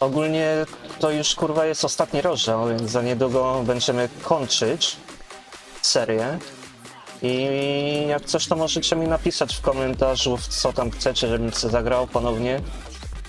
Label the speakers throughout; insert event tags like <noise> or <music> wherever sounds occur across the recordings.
Speaker 1: Ogólnie to już kurwa jest ostatni rozdział, więc za niedługo będziemy kończyć serię. I jak coś, to możecie mi napisać w komentarzu, co tam chcecie, żebym sobie zagrał ponownie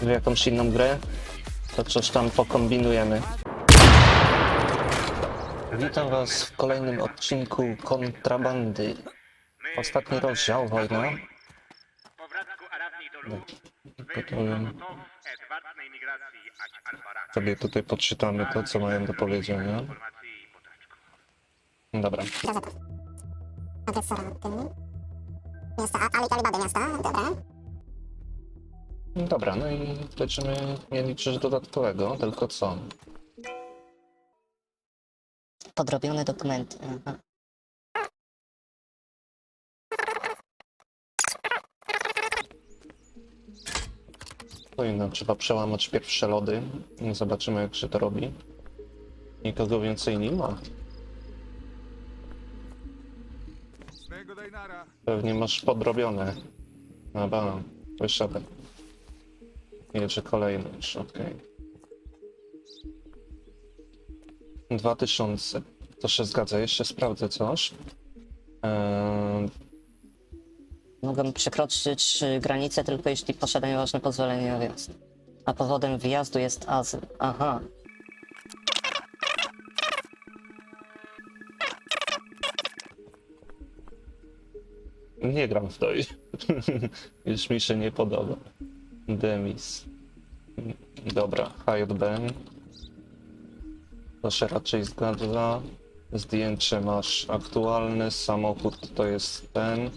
Speaker 1: w jakąś inną grę. To coś tam pokombinujemy. Witam Was w kolejnym odcinku Kontrabandy. Ostatni rozdział, wojna. Sobie tutaj podczytamy to, co mają do powiedzenia. Dobra.
Speaker 2: Gazeta. Agresora Tymi. Miasta Ali, Alibaby miasta, dobra.
Speaker 1: Dobra, no i leczymy, nie liczę, że dodatkowego, tylko co?
Speaker 3: Podrobione dokumenty.
Speaker 1: Powinno, trzeba przełamać pierwsze lody. Zobaczymy, jak się to robi. Nikogo więcej nie ma. Pewnie masz podrobione. Na bank. Wyszedł. Jedzie kolejny już, okej. 2000. To się zgadza. Jeszcze sprawdzę coś. Eee,
Speaker 3: Mogą przekroczyć y, granicę tylko jeśli posiadają ważne pozwolenie na wjazd. A powodem wyjazdu jest azyl. Aha.
Speaker 1: nie gram w to. Już <laughs> mi się nie podoba. Demis. Dobra, HJB. To się raczej zgadza. Zdjęcie masz aktualne, samochód to jest ten.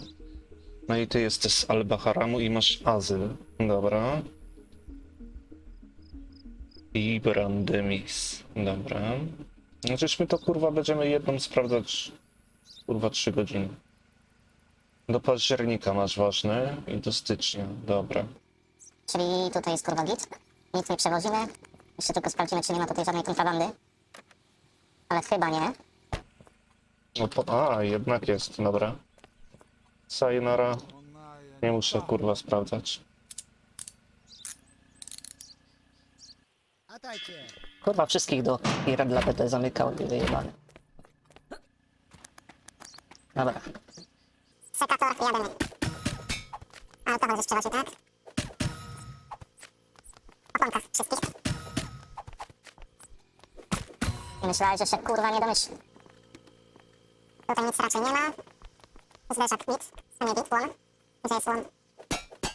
Speaker 1: No i ty jesteś z Al-Baharamu i masz azyl. Dobra. I Brandemis. Dobra. No żeśmy to kurwa będziemy jedną sprawdzać kurwa 3 godziny. Do października masz ważne i do stycznia. Dobra.
Speaker 2: Czyli tutaj jest kurwa git. Nic nie przewozimy. Jeszcze tylko sprawdzimy, czy nie ma tutaj żadnej kontrabandy. Ale chyba nie.
Speaker 1: No po... A, jednak jest, dobra. Sayonara. Nie muszę kurwa sprawdzać.
Speaker 3: Kurwa, wszystkich do Ira dla PT zamykał, ty wyjebany. Dobra.
Speaker 2: Sekator, jademy. Alkohol ze sprzedaży, tak? Oponka wszystkich. I myślałeś, że się kurwa nie domyśli. Tutaj nic raczej nie ma. Zderzak nic, a nie bit, łom. Gdzie jest łom?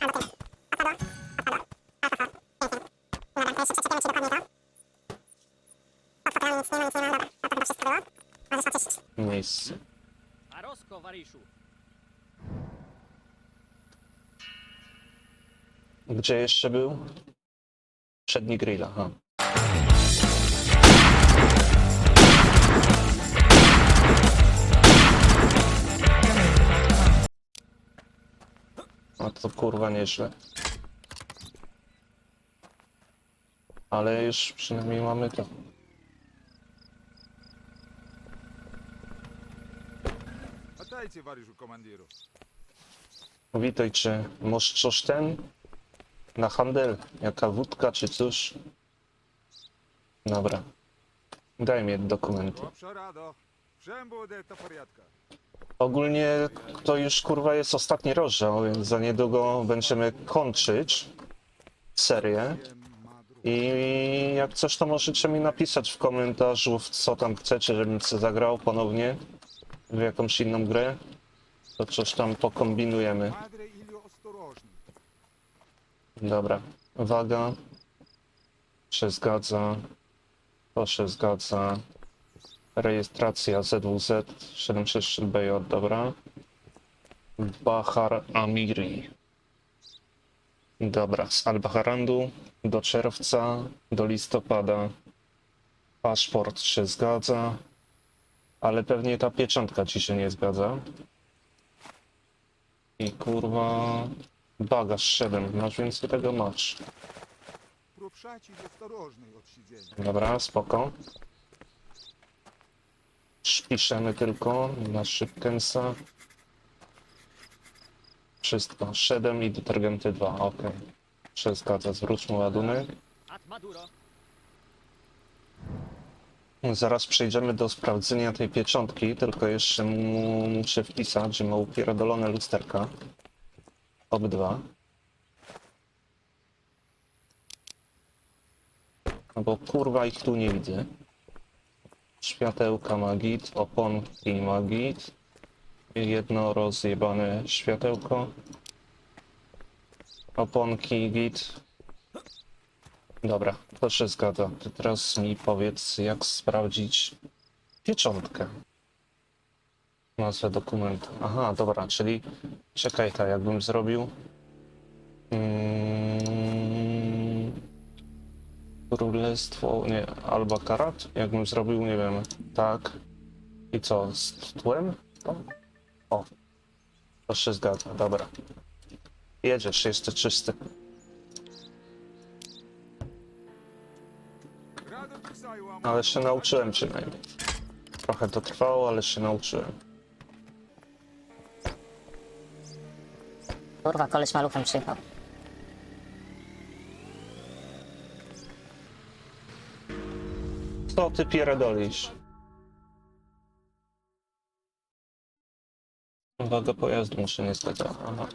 Speaker 2: A, do tyłu. Apadło, apadło. Alkohol, pięknie. Dobra, to jeszcze przeczepiamy ci dokładnie to. Pod fotelami nic nie ma, nic nie ma, dobra. To chyba wszystko było. Możesz oczyścić.
Speaker 1: Miejsce.
Speaker 4: Arosko, Wariszu.
Speaker 1: Gdzie jeszcze był? Przedni grill, aha. A to kurwa nieźle. Ale już przynajmniej mamy to.
Speaker 5: Отдайте варежу командиру.
Speaker 1: Witaj, czy masz coś ten na handel? Jaka wódka czy coś? Dobra. Daj mi dokumenty.
Speaker 5: Вообще радо. Всем будет до порядка.
Speaker 1: Ogólnie to już kurwa jest ostatni rozdział, więc za niedługo będziemy kończyć serię. I jak coś, to możecie mi napisać w komentarzu, co tam chcecie, żebym sobie zagrał ponownie w jakąś inną grę. To coś tam pokombinujemy. Dobra, uwaga. Się zgadza. To się zgadza. Rejestracja Z2Z 763BJ, dobra. Bahar Amiri. Dobra, z Al-Baharandu do czerwca, do listopada. Paszport się zgadza, ale pewnie ta pieczątka ci się nie zgadza. I kurwa, bagaż 7, masz więcej tego masz. Dobra, spoko. Piszemy tylko na szybkensa. Wszystko. 7 i detergenty 2, ok. Zgadza, zwróćmy ładunek. Zaraz przejdziemy do sprawdzenia tej pieczątki, tylko jeszcze mu muszę wpisać, że ma upierdolone lusterka. Obydwa. No bo kurwa ich tu nie widzę. Światełka ma git, oponki ma git. Jedno rozjebane światełko. Oponki git. Dobra, to się zgadza. To teraz mi powiedz, jak sprawdzić pieczątkę. Nazwę dokumentu. Aha, dobra, czyli czekaj, tak jakbym zrobił. Mm, Królestwo, nie, Albacarat? Jakbym zrobił, nie wiem, tak. I co, z tłem? O, to się zgadza, dobra. Jedziesz, jesteś czysty. Ale się nauczyłem przynajmniej. Trochę to trwało, ale się nauczyłem.
Speaker 3: Kurwa, koleś maluchem przyjechał.
Speaker 1: Co ty pierdolisz? Chyba do pojazdu muszę niestety. Aha.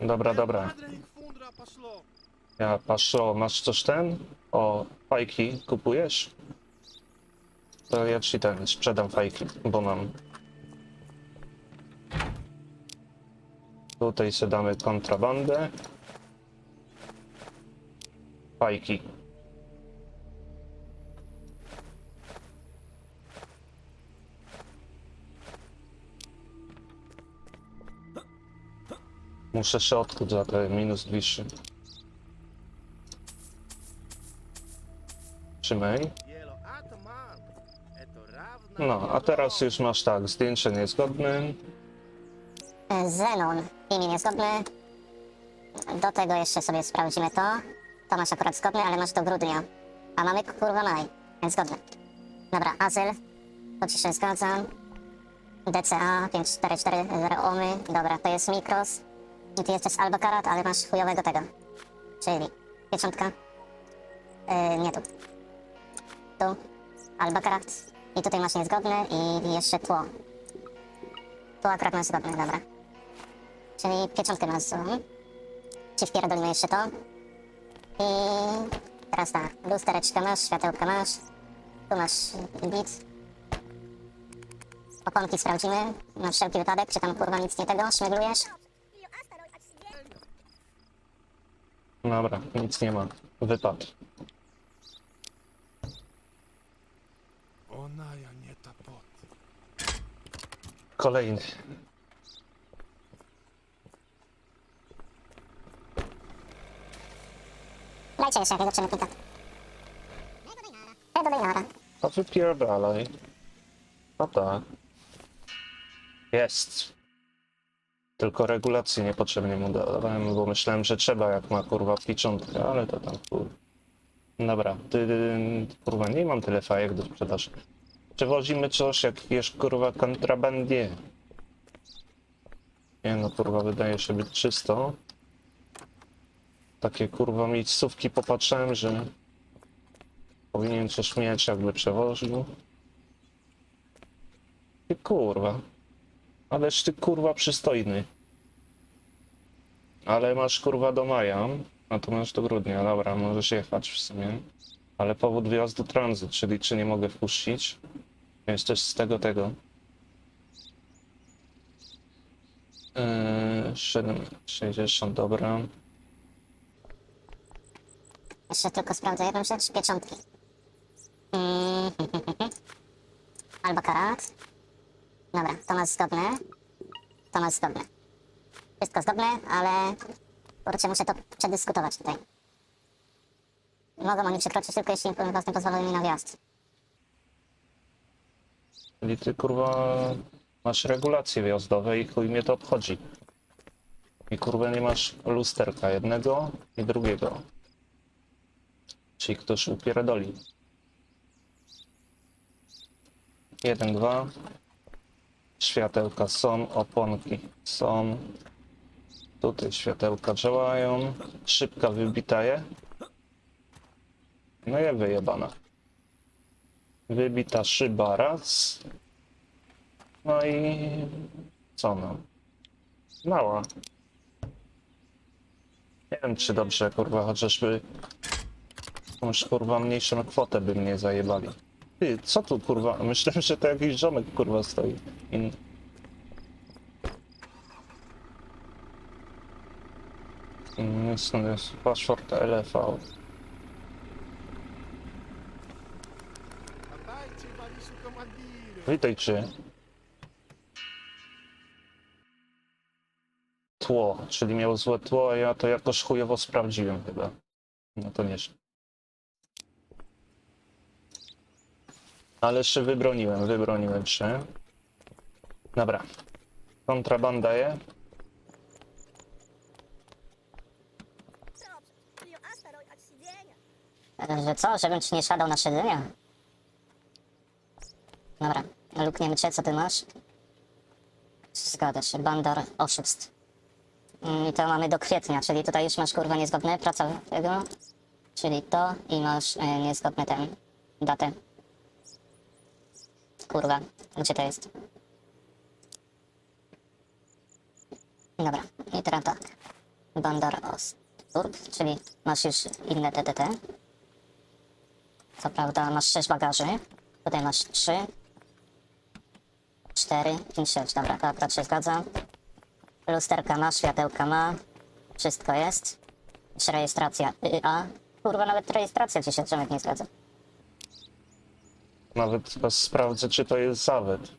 Speaker 1: Dobra, dobra. Ja paszo, masz coś ten? O, fajki kupujesz? To ja ci ten sprzedam fajki, bo mam Tutaj sobie damy kontrabandę. Fajki. Muszę się odkuć za te minus 200. Trzymaj. No, a teraz już masz tak, zdjęcie niezgodne.
Speaker 2: E, Zenon, imię niezgodne. Do tego jeszcze sobie sprawdzimy to. To masz akurat zgodne, ale masz do grudnia. A mamy kurwa maj, więc zgodne. Dobra, azyl. To ci się zgadzam. DCA 5440 omy. Dobra, to jest Mikros. I ty jesteś albo karat, ale masz chujowego tego. Czyli pieczątka. Yy, nie tu. Tu. Albo karat. I tutaj masz niezgodne i jeszcze tło. Tu akurat masz zgodne, dobra czyli pieczątkę nasunę. Ci wpierdolimy jeszcze to. I teraz tak, lustereczkę masz, światełka masz, tu masz bit. Oponki sprawdzimy, na wszelki wypadek, czy tam kurwa nic nie tego, szmeglujesz.
Speaker 1: Dobra, nic nie ma. Wypad.
Speaker 5: Ona ja nie ta pot.
Speaker 1: Kolejny.
Speaker 2: Dajcie jeszcze jakiegoś przemytnika. Ego Dejnara.
Speaker 1: To wypierdalaj. No tak. Jest. Tylko regulacji niepotrzebnie mu dodałem, bo myślałem, że trzeba, jak ma kurwa pieczątkę, ale to tam kur... Dobra, ty, kurwa, nie mam tyle fajek do sprzedaży. Przewozimy coś, jak wiesz, kurwa, kontrabandzie. Nie no, kurwa, wydaje się być czysto. Takie, kurwa, miejscówki popatrzyłem, że powinien coś mieć, jakby przewoził. Ty kurwa. Ależ ty kurwa przystojny. Ale masz kurwa do maja, a masz do grudnia. Dobra, możesz jechać w sumie. Ale powód wyjazdu tranzyt, czyli czy nie mogę wpuścić. Jest też z tego tego. Eee, 7,60, dobra.
Speaker 2: Jeszcze tylko sprawdzę jedną rzecz, pieczątki. Mm, <laughs> Albo karat. Dobra, to masz zgodne. To masz zgodne. Wszystko zgodne, ale... Kurczę, muszę to przedyskutować tutaj. Mogą oni przekroczyć tylko jeśli własne pozwolą mi na wjazd.
Speaker 1: Czyli ty kurwa masz regulacje wjazdowe i chuj mnie to obchodzi. I kurwa nie masz lusterka jednego i drugiego. Czyli ktoś upierdoli. Jeden, dwa. Światełka są, oponki są. Tutaj światełka działają. Szybka wybita je. No je wyjebana. Wybita szyba raz. No i co no? Mała. Nie wiem czy dobrze kurwa, chociażby jakąś kurwa mniejszą kwotę by mnie zajebali. Ty, co tu kurwa? <laughs> Myślałem, że to jakiś ziomek kurwa stoi. In... Mm, Stąd jest paszport
Speaker 6: komandire.
Speaker 1: Witaj czy. Tło, czyli miał złe tło, a ja to jakoś chujowo sprawdziłem chyba. No to nieźle. Ale jeszcze wybroniłem, wybroniłem się. Dobra. Kontrabanda je.
Speaker 3: Że co, żebym ci nie siadał na siedzenie? Dobra, lukniemy cię, co ty masz? Zgadza się, bandar oszustw. Mm, I to mamy do kwietnia, czyli tutaj już masz kurwa niezgodne praca tego. Czyli to i masz e, niezgodne ten datę. Kurwa, gdzie to jest? Dobra, i teraz tak. Bandar Ostturb, czyli masz już inne TTT. Co prawda masz 6 bagaży. Tutaj masz 3, 4, 5, 6. Dobra, to akurat się zgadza. Lusterka ma, światełka ma. Wszystko jest. Jeszcze rejestracja YA. Kurwa, nawet rejestracja ci się Przemek nie zgadza.
Speaker 1: Nawet chyba sprawdzę, czy to jest zawet.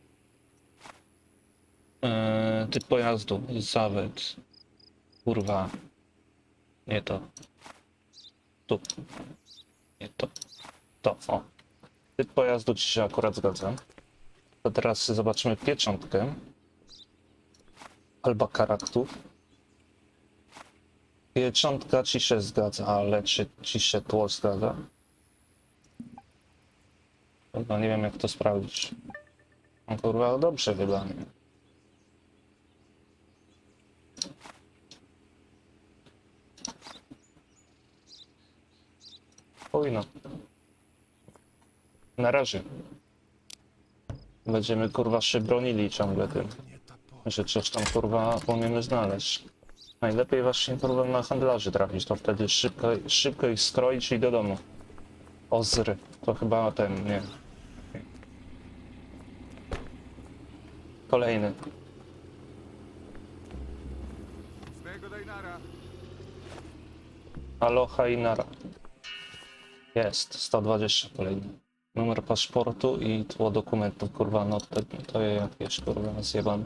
Speaker 1: Eee, typ pojazdu, zawet. Kurwa. Nie to. Tu. Nie to. To, o. Typ pojazdu ci się akurat zgadza. To teraz zobaczymy pieczątkę. Alba karaktów. Pieczątka ci się zgadza, ale czy ci się tło zgadza? Kurwa, nie wiem jak to sprawdzić. No kurwa, dobrze chyba. nie? Oj no. Na razie. Będziemy kurwa się bronili ciągle tym. Że coś tam kurwa umiemy znaleźć. Najlepiej właśnie kurwa na handlarzy trafić, to wtedy szybko, szybko ich skroić i do domu. Ozry. To chyba ten, nie. Kolejny.
Speaker 5: Swego.
Speaker 1: Aloha i Nara. Jest, 120 kolejny. Numer paszportu i tło dokumentów, kurwa, no to, to jakieś, kurwa, zjebane.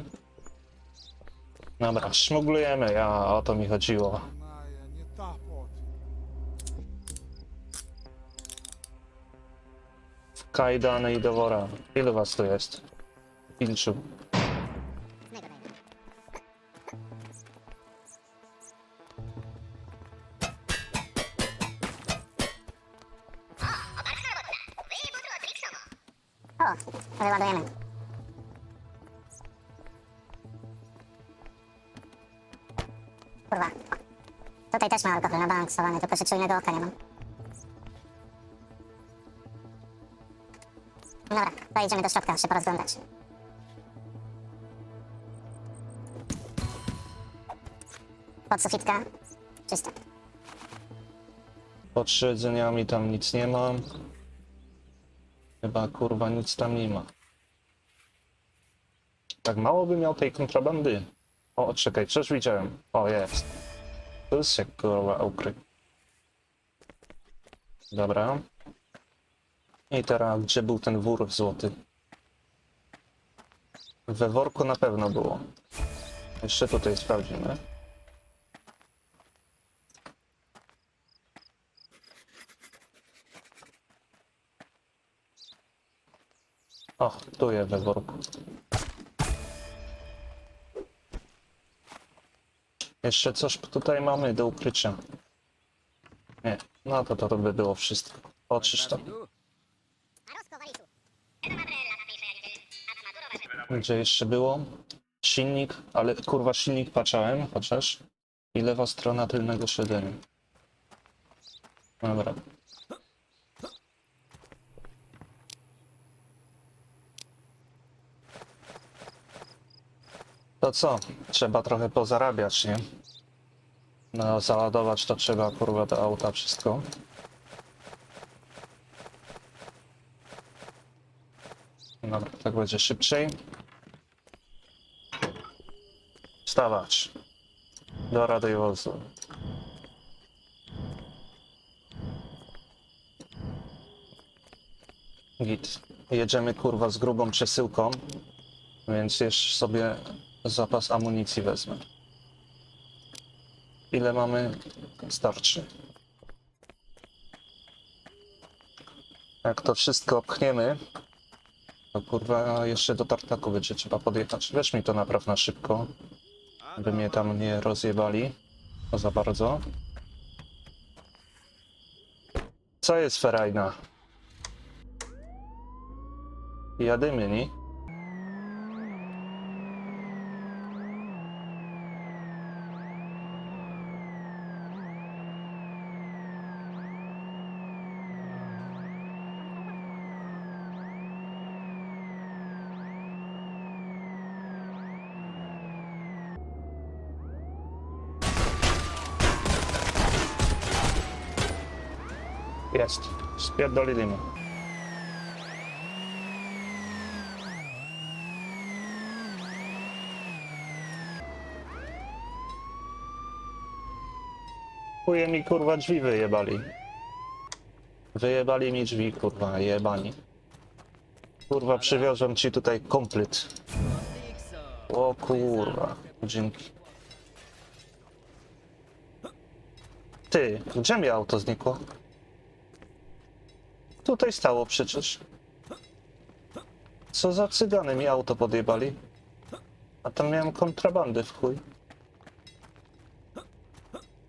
Speaker 1: Dobra, szmuglujemy, ja, o to mi chodziło.
Speaker 5: Maja, nie.
Speaker 1: W kajdany i do wora. Ilu was tu jest? Pięciu.
Speaker 2: Nabalansowany, tylko że czujnego oka nie mam. Dobra, to idziemy do środka się porozglądać. Podsufitka. Czysta.
Speaker 1: Pod siedzeniami tam nic nie ma. Chyba kurwa nic tam nie ma. Tak mało by miał tej kontrabandy. O, czekaj, coś widziałem. O, jest. To jest jak kurwa ukry. Dobra. I teraz, gdzie był ten wór złoty? We worku na pewno było. Jeszcze tutaj sprawdzimy. O, tu je we worku. Jeszcze coś tutaj mamy do ukrycia. Nie, no to to by było wszystko. Oczysz to. Gdzie jeszcze było? Silnik, ale kurwa silnik patrzałem, chociaż. I lewa strona tylnego siedzenia. Dobra. To co? Trzeba trochę pozarabiać, nie? No, załadować to trzeba, kurwa, do auta wszystko. Dobra, tak będzie szybciej. Wstawać. Do radiowozu. Git. Jedziemy kurwa z grubą przesyłką, więc jeszcze sobie zapas amunicji wezmę. Ile mamy? Starczy. Jak to wszystko opchniemy, to kurwa jeszcze do tartaku będzie trzeba podjechać. Weź mi to napraw na szybko, by mnie tam nie rozjebali za bardzo. Co jest ferajna? Jadymy, nie? Spierdolili mu. Chuje mi kurwa drzwi wyjebali. Wyjebali mi drzwi kurwa, jebani. Kurwa przywiozłem ci tutaj komplet. O kurwa, dzięki. Ty, gdzie mi auto znikło? Tutaj stało przecież. Co za cygany mi auto podjebali? A tam miałem kontrabandy w chuj.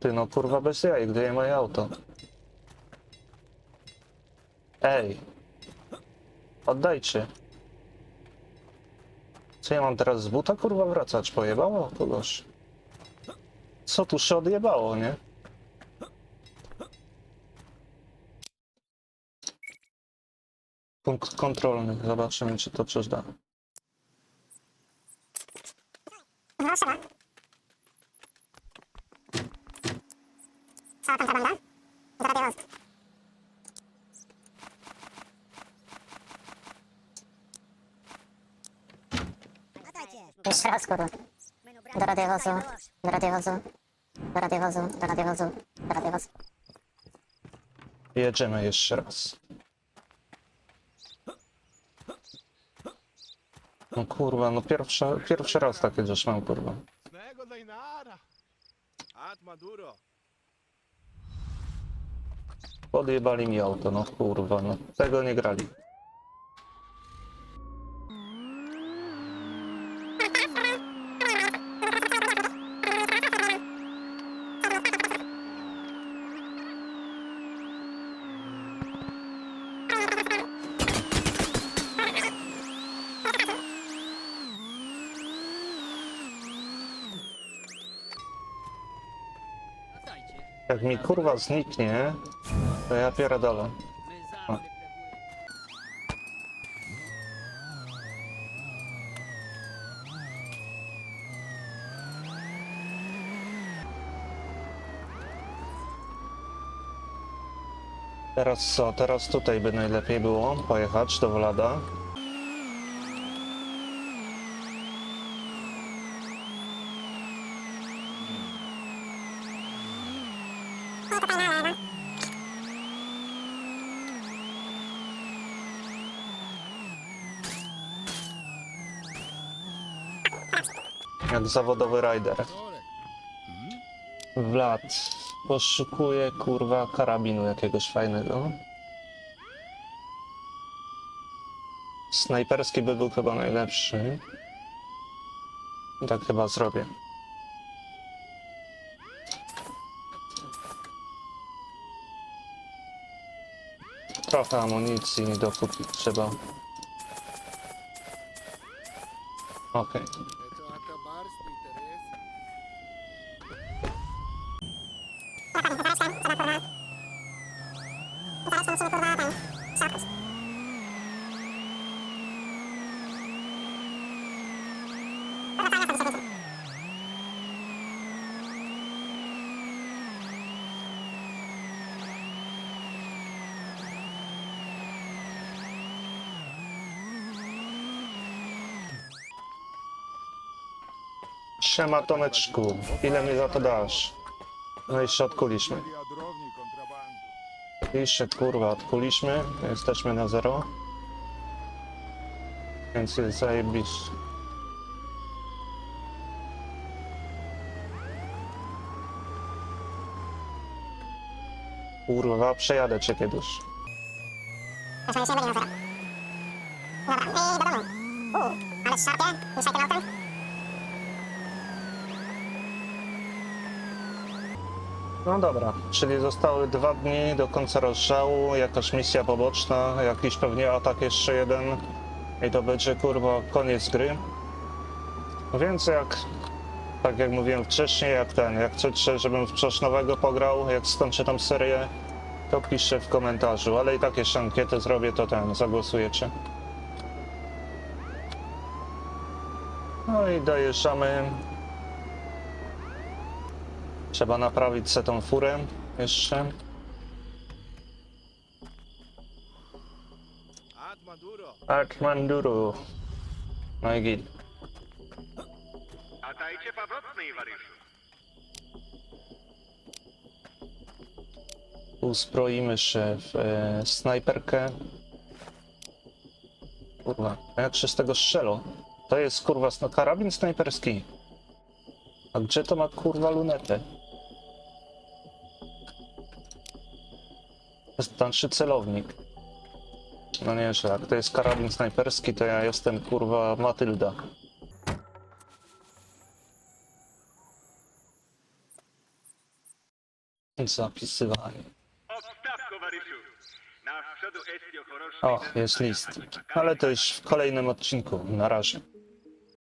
Speaker 1: Ty no kurwa bez jaj, gdzie jest moje auto? Ej! Oddajcie. Co ja mam teraz z buta kurwa wracać? Pojebało kogoś? Co tu się odjebało, nie? Punkt kontrolny. Zobaczymy, czy to coś da.
Speaker 2: Cała kontrabanda.
Speaker 3: Jeszcze raz, kurwa. Do radiowozu, do radiowozu, do radiowozu, do radiowozu, do radiowozu.
Speaker 1: Jedziemy jeszcze raz. No kurwa, no pierwszy, pierwszy raz takie rzecz mam, kurwa.
Speaker 6: At Maduro.
Speaker 1: Podjebali mi auto, no kurwa, no tego nie grali. Jak mi kurwa zniknie, to ja pierdolę. Teraz co? Teraz tutaj by najlepiej było pojechać do Vlada. zawodowy rider. Vlad. Poszukuję kurwa karabinu jakiegoś fajnego. Snajperski by był chyba najlepszy. Tak chyba zrobię. Trochę amunicji mi dokupić trzeba. Okej.
Speaker 2: Okay.
Speaker 1: Siema Tomeczku, ile mi za to dasz? No i się odkuliśmy. Pisze, kurwa, odkuliśmy, jesteśmy na zero. Więc jest zajebiście. Kurwa, przejadę cię kiedyś.
Speaker 2: Jeszcze nie na zero. Dobra, i do domu. Uuu, ale szarpie, ruszaj tym autem.
Speaker 1: No dobra, czyli zostały dwa dni do końca rozstrzału, jakaś misja poboczna, jakiś pewnie atak jeszcze jeden i to będzie kurwa koniec gry. Więc jak, tak jak mówiłem wcześniej, jak ten, jak chcecie, żebym w coś nowego pograł, jak skończę tą serię, to piszcie w komentarzu, ale i tak jeszcze ankietę zrobię, to ten, zagłosujecie. No i dojeżdżamy Trzeba naprawić se tą furę jeszcze. Artmanduru. No i git.
Speaker 7: A dajcie powrotnej, Waryszu.
Speaker 1: Uzbroimy się w e, snajperkę. Kurwa, a jak się z tego strzelo? To jest kurwa sno- karabin snajperski. A gdzie to ma kurwa lunetę? Dalszy celownik. No nie, że jak to jest karabin snajperski, to ja jestem kurwa Matylda. Zapisywanie.
Speaker 7: Odstawko, Waryszu. Na przodu Estio Choroszczy.
Speaker 1: O, jest list. Ale to już w kolejnym odcinku. Na razie.